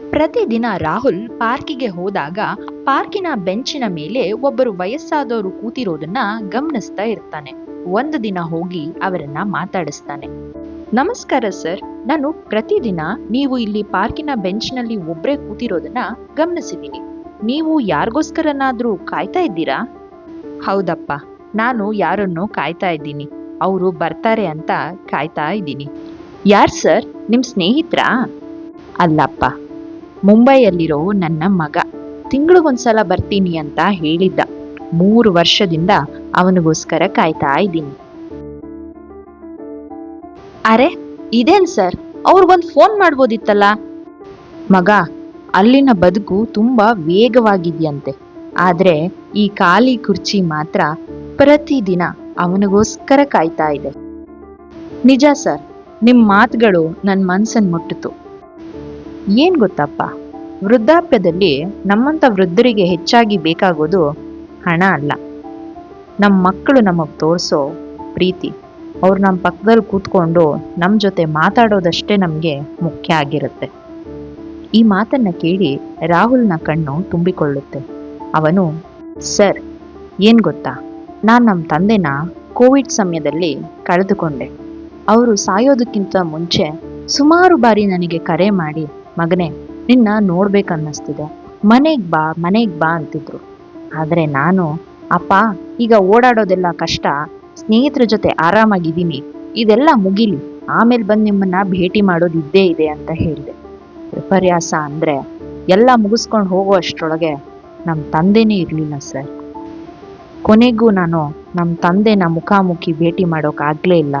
ಪ್ರತಿದಿನ ರಾಹುಲ್ ಪಾರ್ಕಿಗೆ ಹೋದಾಗ ಪಾರ್ಕಿನ ಬೆಂಚಿನ ಮೇಲೆ ಒಬ್ಬರು ವಯಸ್ಸಾದವರು ಕೂತಿರೋದನ್ನ ಗಮನಿಸ್ತಾ ಇರ್ತಾನೆ. ಒಂದು ದಿನ ಹೋಗಿ ಅವರನ್ನ ಮಾತಾಡಿಸ್ತಾನೆ. ನಮಸ್ಕಾರ ಸರ್, ನಾನು ಪ್ರತಿದಿನ ನೀವು ಇಲ್ಲಿ ಪಾರ್ಕಿನ ಬೆಂಚ್ನಲ್ಲಿ ಒಬ್ಬರೇ ಕೂತಿರೋದನ್ನ ಗಮನಿಸಿದ್ದೀನಿ ನೀವು ಯಾರಿಗೋಸ್ಕರನಾದ್ರೂ ಕಾಯ್ತಾ ಇದ್ದೀರಾ? ಹೌದಪ್ಪ, ನಾನು ಯಾರನ್ನು ಕಾಯ್ತಾ ಇದ್ದೀನಿ. ಅವರು ಬರ್ತಾರೆ ಅಂತ ಕಾಯ್ತಾ ಇದ್ದೀನಿ. ಯಾರ್ ಸರ್, ನಿಮ್ ಸ್ನೇಹಿತರಾ? ಅಲ್ಲಪ್ಪ ಮುಂಬೈಯಲ್ಲಿರೋ ನನ್ನ ಮಗ. ತಿಂಗಳಿಗೊಂದ್ಸಲ ಬರ್ತೀನಿ ಅಂತ ಹೇಳಿದ್ದ. ಮೂರು ವರ್ಷದಿಂದ ಅವನಿಗೋಸ್ಕರ ಕಾಯ್ತಾ ಇದ್ದೀನಿ. ಅರೆ, ಇದೇನ್ ಸರ್? ಅವ್ರಿಗೊಂದು ಫೋನ್ ಮಾಡ್ಬೋದಿತ್ತಲ್ಲ? ಮಗ, ಅಲ್ಲಿನ ಬದುಕು ತುಂಬಾ ವೇಗವಾಗಿದ್ಯಂತೆ. ಆದ್ರೆ ಈ ಖಾಲಿ ಕುರ್ಚಿ ಮಾತ್ರ ಪ್ರತಿದಿನ ಅವನಿಗೋಸ್ಕರ ಕಾಯ್ತಾ ಇದೆ. ನಿಜ ಸರ್, ನಿಮ್ ಮಾತುಗಳು ನನ್ನ ಮನ್ಸನ್ ಮುಟ್ಟಿತು ಏನ್ ಗೊತ್ತಪ್ಪ? ವೃದ್ಧಾಪ್ಯದಲ್ಲಿ ನಮ್ಮಂತ ವೃದ್ಧರಿಗೆ ಹೆಚ್ಚಾಗಿ ಬೇಕಾಗೋದು ಹಣ ಅಲ್ಲ. ನಮ್ಮ ಮಕ್ಕಳು ನಮಗ್ ತೋರಿಸೋ ಪ್ರೀತಿ, ಅವ್ರು ನಮ್ಮ ಪಕ್ಕದಲ್ಲಿ ಕೂತ್ಕೊಂಡು ನಮ್ಮ ಜೊತೆ ಮಾತಾಡೋದಷ್ಟೇ ನಮಗೆ ಮುಖ್ಯ ಆಗಿರುತ್ತೆ. ಈ ಮಾತನ್ನ ಕೇಳಿ ರಾಹುಲ್ನ ಕಣ್ಣು ತುಂಬಿಕೊಳ್ಳುತ್ತೆ. ಅವನು, ಸರ್, ಏನ್ ಗೊತ್ತಾ? ನಾನು ನಮ್ಮ ತಂದೆನ ಕೋವಿಡ್ ಸಮಯದಲ್ಲಿ ಕಳೆದುಕೊಂಡೆ. ಅವರು ಸಾಯೋದಕ್ಕಿಂತ ಮುಂಚೆ ಸುಮಾರು ಬಾರಿ ನನಗೆ ಕರೆ ಮಾಡಿ ಮಗನೇ, ನಿನ್ನ ನೋಡ್ಬೇಕನ್ನಿಸ್ತಿದೆ. ಮನೆಗ್ ಬಾ ಮನೆಗ್ ಬಾ ಅಂತಿದ್ರು. ಆದ್ರೆ ನಾನು, ಅಪ್ಪ, ಈಗ ಓಡಾಡೋದೆಲ್ಲ ಕಷ್ಟ. ಸ್ನೇಹಿತರ ಜೊತೆ ಆರಾಮಾಗಿದ್ದೀನಿ. ಇದೆಲ್ಲ ಮುಗಿಲಿ. ಆಮೇಲೆ ಬಂದು ನಿಮ್ಮನ್ನ ಭೇಟಿ ಮಾಡೋದು ಇದ್ದೇ ಇದೆ ಅಂತ ಹೇಳಿದೆ. ವಿಪರ್ಯಾಸ ಅಂದ್ರೆ, ಎಲ್ಲ ಮುಗಿಸ್ಕೊಂಡು ಹೋಗೋ ಅಷ್ಟರೊಳಗೆ ನಮ್ಮ ತಂದೆನೇ ಇರಲಿಲ್ಲ ಸರ್. ಕೊನೆಗೂ ನಾನು ನಮ್ಮ ತಂದೆನ ಮುಖಾಮುಖಿ ಭೇಟಿ ಮಾಡೋಕ್ಕಾಗಲೇ ಇಲ್ಲ.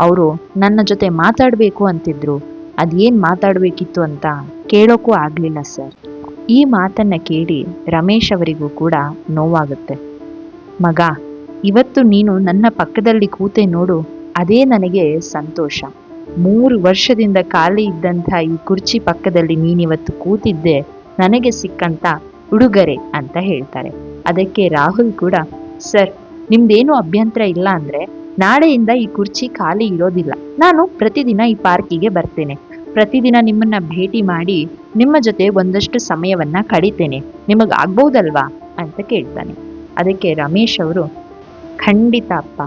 ಅವರು ನನ್ನ ಜೊತೆ ಮಾತಾಡಬೇಕು ಅಂತಿದ್ರು. ಅದೇನು ಮಾತಾಡಬೇಕಿತ್ತು ಅಂತ ಕೇಳೋಕ್ಕೂ ಆಗಲಿಲ್ಲ ಸರ್. ಈ ಮಾತನ್ನ ಕೇಳಿ ರಮೇಶ್ ಅವರಿಗೂ ಕೂಡ ನೋವಾಗುತ್ತೆ. ಮಗ, ಇವತ್ತು ನೀನು ನನ್ನ ಪಕ್ಕದಲ್ಲಿ ಕೂತೆ ನೋಡು, ಅದೇ ನನಗೆ ಸಂತೋಷ. ಮೂರು ವರ್ಷದಿಂದ ಖಾಲಿ ಇದ್ದಂಥ ಈ ಕುರ್ಚಿ ಪಕ್ಕದಲ್ಲಿ ನೀನಿವತ್ತು ಕೂತಿದ್ದೆ, ನನಗೆ ಸಿಕ್ಕಂತ ಉಡುಗೊರೆ ಅಂತ ಹೇಳ್ತಾರೆ. ಅದಕ್ಕೆ ರಾಹುಲ್ ಕೂಡ, ಸರ್, ನಿಮ್ದೇನು ಅಭ್ಯಂತರ ಇಲ್ಲ ಅಂದ್ರೆ ನಾಳೆಯಿಂದ ಈ ಕುರ್ಚಿ ಖಾಲಿ ಇರೋದಿಲ್ಲ. ನಾನು ಪ್ರತಿದಿನ ಈ ಪಾರ್ಕಿಗೆ ಬರ್ತೇನೆ. ಪ್ರತಿದಿನ ನಿಮ್ಮನ್ನ ಭೇಟಿ ಮಾಡಿ ನಿಮ್ಮ ಜೊತೆ ಒಂದಷ್ಟು ಸಮಯವನ್ನ ಕಡಿತೇನೆ. ನಿಮಗ್ ಅಂತ ಕೇಳ್ತಾನೆ. ಅದಕ್ಕೆ ರಮೇಶ್ ಅವರು, ಖಂಡಿತ ಅಪ್ಪ.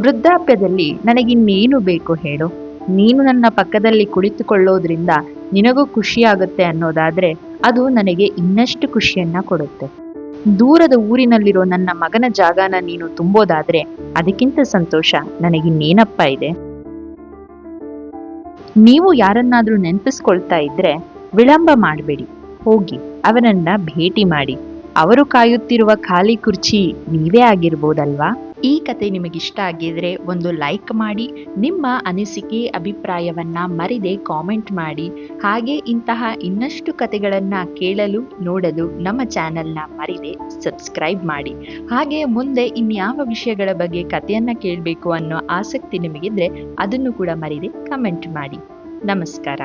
ವೃದ್ಧಾಪ್ಯದಲ್ಲಿ ನನಗಿನ್ನೇನು ಬೇಕು ಹೇಳು. ನೀನು ನನ್ನ ಪಕ್ಕದಲ್ಲಿ ಕುಳಿತುಕೊಳ್ಳೋದ್ರಿಂದ ನಿನಗೂ ಖುಷಿಯಾಗುತ್ತೆ ಅನ್ನೋದಾದ್ರೆ ಅದು ನನಗೆ ಇನ್ನಷ್ಟು ಖುಷಿಯನ್ನ ಕೊಡುತ್ತೆ. ದೂರದ ಊರಿನಲ್ಲಿರೋ ನನ್ನ ಮಗನ ಜಾಗನ ನೀನು ತುಂಬೋದಾದ್ರೆ ಅದಕ್ಕಿಂತ ಸಂತೋಷ ನನಗಿನ್ನೇನಪ್ಪ ಇದೆ? ನೀವು ಯಾರನ್ನಾದ್ರೂ ನೆನಪಿಸ್ಕೊಳ್ತಾ ಇದ್ರೆ ವಿಳಂಬ ಮಾಡಬೇಡಿ. ಹೋಗಿ ಅವರನ್ನ ಭೇಟಿ ಮಾಡಿ. ಅವರು ಕಾಯುತ್ತಿರುವ ಖಾಲಿ ಕುರ್ಚಿ ನೀವೇ ಆಗಿರ್ಬೋದಲ್ವಾ? ಈ ಕತೆ ನಿಮಗಿಷ್ಟ ಆಗಿದ್ರೆ ಒಂದು ಲೈಕ್ ಮಾಡಿ, ನಿಮ್ಮ ಅನಿಸಿಕೆ, ಅಭಿಪ್ರಾಯವನ್ನ ಮರಿದೆ ಕಾಮೆಂಟ್ ಮಾಡಿ. ಹಾಗೆ ಇಂತಹ ಇನ್ನಷ್ಟು ಕತೆಗಳನ್ನ ಕೇಳಲು, ನೋಡಲು ನಮ್ಮ ಚಾನೆಲ್ನ ಮರಿದೆ ಸಬ್ಸ್ಕ್ರೈಬ್ ಮಾಡಿ. ಹಾಗೆ ಮುಂದೆ ಇನ್ಯಾವ ವಿಷಯಗಳ ಬಗ್ಗೆ ಕಥೆಯನ್ನ ಕೇಳಬೇಕು ಅನ್ನೋ ಆಸಕ್ತಿ ನಿಮಗಿದ್ರೆ ಅದನ್ನು ಕೂಡ ಮರಿದೆ ಕಮೆಂಟ್ ಮಾಡಿ. ನಮಸ್ಕಾರ.